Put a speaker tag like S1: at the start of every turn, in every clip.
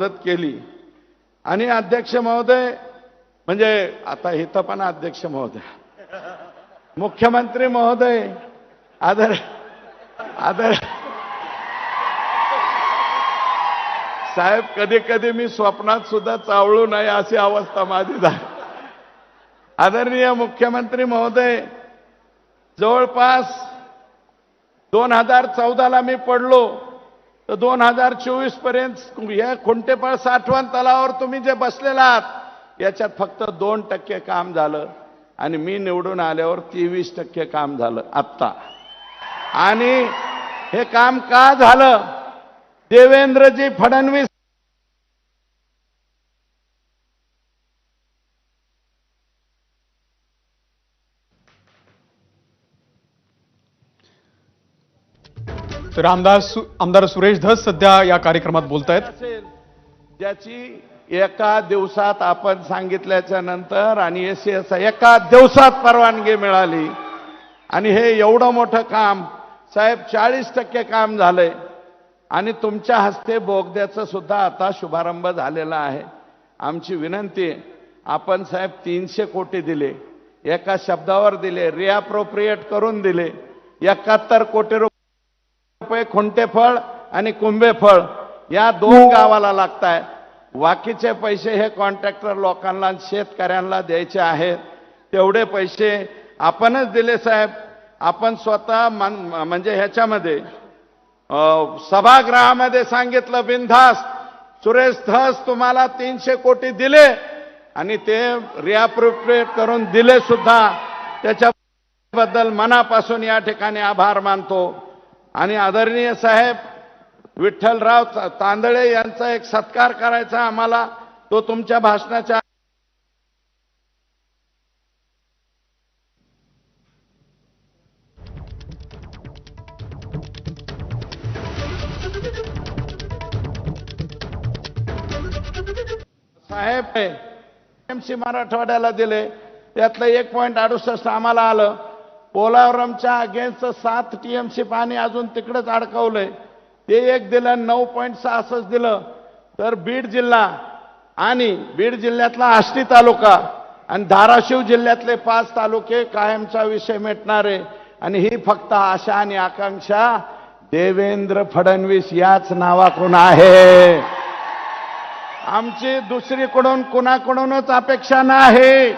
S1: मदत केली. आणि अध्यक्ष महोदय म्हणजे आता इथं पण अध्यक्ष महोदय. मुख्यमंत्री महोदय आदर आदर. साहेब कधी कधी मी स्वप्नात सुद्धा चावळू नये अशी अवस्था माझी झाली. आदरणीय मुख्यमंत्री महोदय जवळपास दोन हजार चौदाला मी पडलो. तर दोन हजार चोवीसपर्यंत या खुंटेपळ साठवण तलावावर तुम्ही जे बसलेला आहात याच्यात फक्त दोन टक्के काम झालं आणि मी निवडून आल्यावर तेवीस टक्के काम झालं आत्ता. आणि हे काम का झालं? देवेंद्रजी फडणवीस
S2: तर आमदार सु- आमदार सुरेश धस सध्या या कार्यक्रमात बोलत
S1: आहेत ज्याची एका दिवसात आपण सांगितल्याच्या नंतर आणि एस एस एका दिवसात परवानगी मिळाली. आणि हे एवढं मोठं काम साहेब चाळीस टक्के काम झालंय. आणि तुमच्या हस्ते बोगद्याचं सुद्धा आता शुभारंभ झालेला आहे. आमची विनंती आहे आपण साहेब तीनशे कोटी दिले. एका शब्दावर दिले रिअप्रोप्रिएट करून दिले. एकाहत्तर कोटी रुपये रुपये खुंटेफळ आणि कुंभेफळ या दोन गावाला लागत आहे बाकीचे पैसे हे कॉन्ट्रॅक्टर लोकांना शेतकऱ्यांना द्यायचे आहेत. तेवढे पैसे आपणच दिले साहेब. आपण स्वतः म्हणजे ह्याच्यामध्ये सभागृहामध्ये सांगितलं बिनधास्त सुरेश धस तुम्हाला तीनशे कोटी दिले आणि ते रिअप्रोप्रिएट करून दिले सुद्धा. त्याच्याबद्दल मनापासून या ठिकाणी आभार मानतो. आणि आदरणीय साहेब विठ्ठलराव तांदळे यांचा एक सत्कार करायचा आम्हाला. तो तुमच्या भाषणाच्या साहेब एमसी मराठवाड्याला दिले. त्यातलं एक पॉईंट अडुसष्ट आम्हाला आलं. पोलावरमच्या अगेन्स्ट सात टीएमसी पाणी अजून तिकडेच अडकवलंय. ते एक दिलं नऊ पॉईंट सहासष्ट दिलं. तर बीड जिल्हा आणि बीड जिल्ह्यातला आष्टी तालुका आणि धाराशिव जिल्ह्यातले पाच तालुके कायमचा विषय मिटणारे. आणि ही फक्त आशा आणि आकांक्षा. देवेंद्र फडणवीस याच नावाकडून आहे. आमची दुसरीकडून कुणाकडूनच अपेक्षा नाही.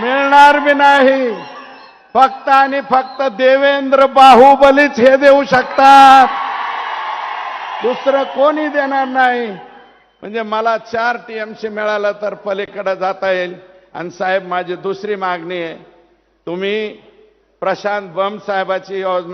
S1: मिळणार बी नाही. फक्त आणि फक्त देवेंद्र बाहुबलीच हे देऊ शकतात. दुसरं कोणी देणार नाही. म्हणजे मला चार टीएमसी मिळालं तर पलीकडे जाता येईल. आणि साहेब माझी दुसरी मागणी आहे. तुम्ही प्रशांत बम साहेबाची योजना